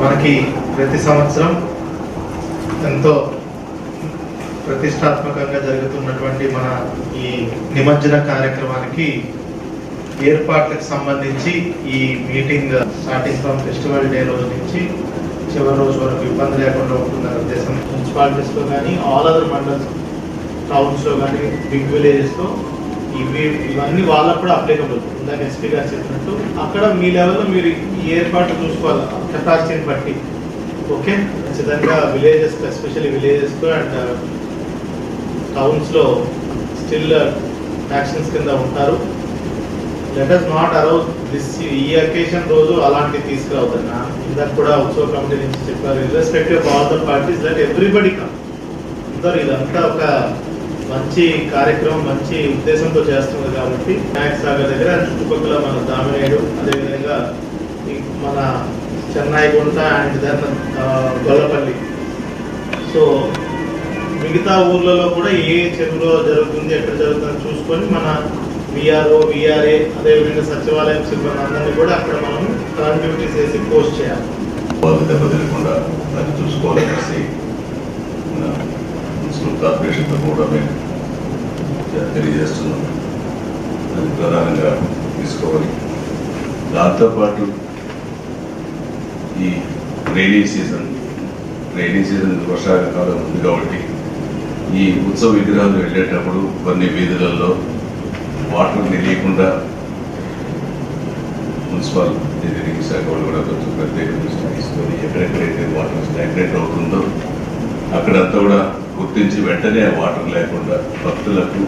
మనకి ప్రతి సంవత్సరం ఎంతో ప్రతిష్టాత్మకంగా జరుగుతున్నటువంటి మన ఈ నిమజ్జన కార్యక్రమానికి ఏర్పాట్లకు సంబంధించి ఈ meeting starting from festival day రోజు నుంచి చివరి రోజు వరకు ఇబ్బంది లేకుండా ఉంటుందనే ఉద్దేశం. మున్సిపాలిటీస్లో కానీ ఆల్ అదర్ మండల్స్ టౌన్స్లో కానీ బిగ్ విలేజెస్లో ఇవి ఇవన్నీ వాళ్ళకు కూడా అప్లికబుల్ ఇందాక ఎస్పీ గారు చెప్పినట్టు. అక్కడ మీ లెవెల్లో మీరు ఈ ఏర్పాటు చూసుకోవాలి. కెపాసిటీని బట్టి. ఓకే? ఖచ్చితంగా విలేజెస్ ఎస్పెషల్లీ విలేజెస్లో అండ్ టౌన్స్లో స్టిల్ యాక్షన్స్ కింద ఉంటారు. Let us not allow this ఈ అకేషన్ రోజు అలాంటివి తీసుకురావద్దన్నా ఇందాక కూడా ఉత్సవ కమిటీ నుంచి చెప్పారు. Irrespective of all the parties that everybody come అందరు ఇదంతా ఒక మంచి కార్యక్రమం మంచి ఉద్దేశంతో చేస్తున్నారు కాబట్టి వినాయక సాగర్ దగ్గర చుట్టుపక్కల మన దామినేడు అదేవిధంగా ఈ మన చెన్నై గుంట అండ్ దెన్ గొల్లపల్లి. సో మిగతా ఊర్లలో కూడా ఏ చెరువులో జరుగుతుంది ఎక్కడ జరుగుతుందని చూసుకొని మన విఆర్ఓ విఆర్ఏ అదేవిధంగా సచివాలయం సిబ్బంది అందరినీ కూడా అక్కడ మనం కరెంట్ చేసి పోస్ట్ చేయాలి. వాళ్ళు దెబ్బతినకుండా దాన్ని చూసుకోవాలనేసి మన మున్సిపల్ కార్పొరేషన్తో కూడా మేము తెలియజేస్తున్నాం. అది ప్రధానంగా తీసుకోవాలి. దాంతోపాటు ఈ రైనీ సీజన్ రైనీ సీజన్ వర్షాకాలం ఉంది కాబట్టి ఈ ఉత్సవ విగ్రహాలు వెళ్ళేటప్పుడు కొన్ని వీధులలో వాటర్ నిలియకుండా మున్సిపల్ ఇంజనీరింగ్ శాఖ వాళ్ళు కూడా కొంచెం ప్రత్యేక దృష్టి తీసుకొని ఎక్కడెక్కడైతే వాటర్ స్టాగ్నేట్ అవుతుందో అక్కడంతా కూడా గుర్తించి వెంటనే వాటర్ లేకుండా భక్తులకు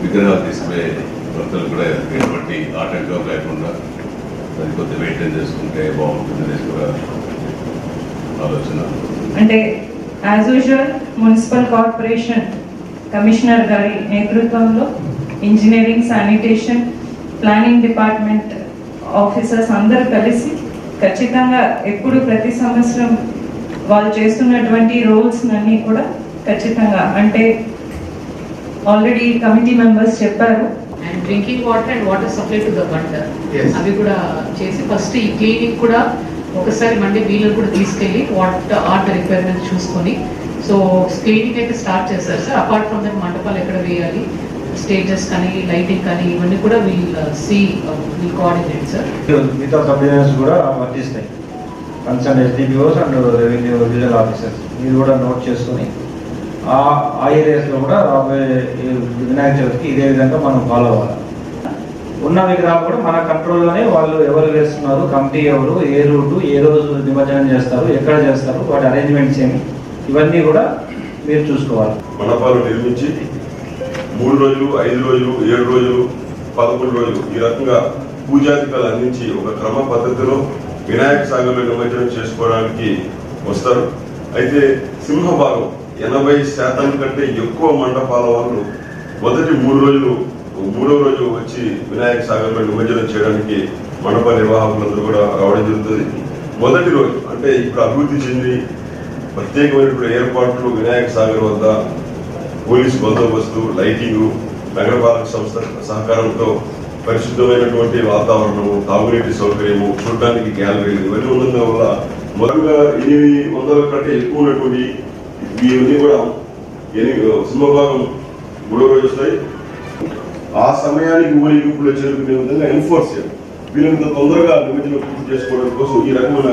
విగ్రహాలు తీసుకునే భక్తులు కూడా ఎటువంటి ఆటంకం లేకుండా అది కొద్దిగా మెయింటైన్ చేసుకుంటే బాగుంటుంది కూడా ఆలోచన. అంటే as usual municipal corporation commissioner గారి నేతృత్వంలో engineering sanitation planning department officers అందరూ కలిసి ఖచ్చితంగా ఎప్పుడు ప్రతి సంవత్సరం వాళ్ళు చేస్తున్నటువంటి రోల్స్ అన్నీ కూడా ఖచ్చితంగా. అంటే ఆల్రెడీ కమిటీ మెంబర్స్ చెప్పారు. And drinking water and water supply to the Yes. అవి కూడా చేసి ఫస్ట్ ఈ క్లీనింగ్ కూడా ఒకసారి మళ్ళీ వీళ్ళని కూడా తీసుకెళ్ళి వాటర్ ఆర్ట్ రిక్వైర్మెంట్ చూసుకొని. సో క్లీనింగ్ అయితే స్టార్ట్ చేస్తారు సార్. అపార్ట్ ఫ్రమ్ దట్ మండపాలు ఎక్కడ వేయాలి స్టేజెస్ కానీ లైటింగ్ కానీ ఇవన్నీ కూడా we'll see we'll coordinate sir మిగతా సబ్ కూడా వర్తిస్తాయి. Concern SDPOs and revenue regional officers మీరు కూడా నోట్ చేసుకొని ఆ ఆ ఏరియాస్లో కూడా రాబోయే వినాయక చవితికి ఇదే విధంగా మనం ఫాలో అవ్వాలి. ఉన్న విగ్రహాలు కూడా మన కంట్రోల్లోనే వాళ్ళు ఎవరు వేస్తున్నారు కమిటీ ఎవరు ఏ రూటు ఏ రోజు నిమజ్జనం చేస్తారు ఎక్కడ చేస్తారు వాటి అరేంజ్మెంట్స్ ఏమి ఇవన్నీ కూడా మీరు చూసుకోవాలి. మండపాలు నిర్మించి మూడు రోజులు ఐదు రోజులు ఏడు రోజులు పదకొండు రోజులు ఈ రకంగా పూజాధికారులు అందించి ఒక క్రమ పద్ధతిలో వినాయక సాగర్లో నిమజ్జనం చేసుకోవడానికి వస్తారు. అయితే సింహభాగం ఎనభై శాతం కంటే ఎక్కువ మండపాల వాళ్ళు మొదటి మూడు రోజులు మూడో రోజు వచ్చి వినాయక సాగర్లో నిమజ్జనం చేయడానికి మండప నిర్వాహకులందరూ కూడా రావడం జరుగుతుంది. మొదటి రోజు అంటే ఇప్పుడు అభివృద్ధి చెంది ప్రత్యేకమైనటువంటి ఏర్పాట్లు వినాయక సాగర్ వద్ద పోలీసు బందోబస్తు లైటింగ్ నగరపాలక సంస్థ సహకారంతో పరిశుద్ధమైనటువంటి వాతావరణము తాగునీటి సౌకర్యము చూడడానికి గ్యాలరీలు ఇవన్నీ ఉండడం వల్ల మొదలుగా ఎనిమిది వందల కంటే ఎక్కువ ఉన్నటువంటి ఇవన్నీ కూడా ఎనిమిది సింహభాగం మూడో రోజు వస్తాయి. ఆ సమయానికి ఊరేగింపులో చేరుకునే విధంగా ఎన్ఫోర్స్ చేయాలి. వీళ్ళంత తొందరగా నిమజ్జనం పూర్తి చేసుకోవడం కోసం ఈ రకమైన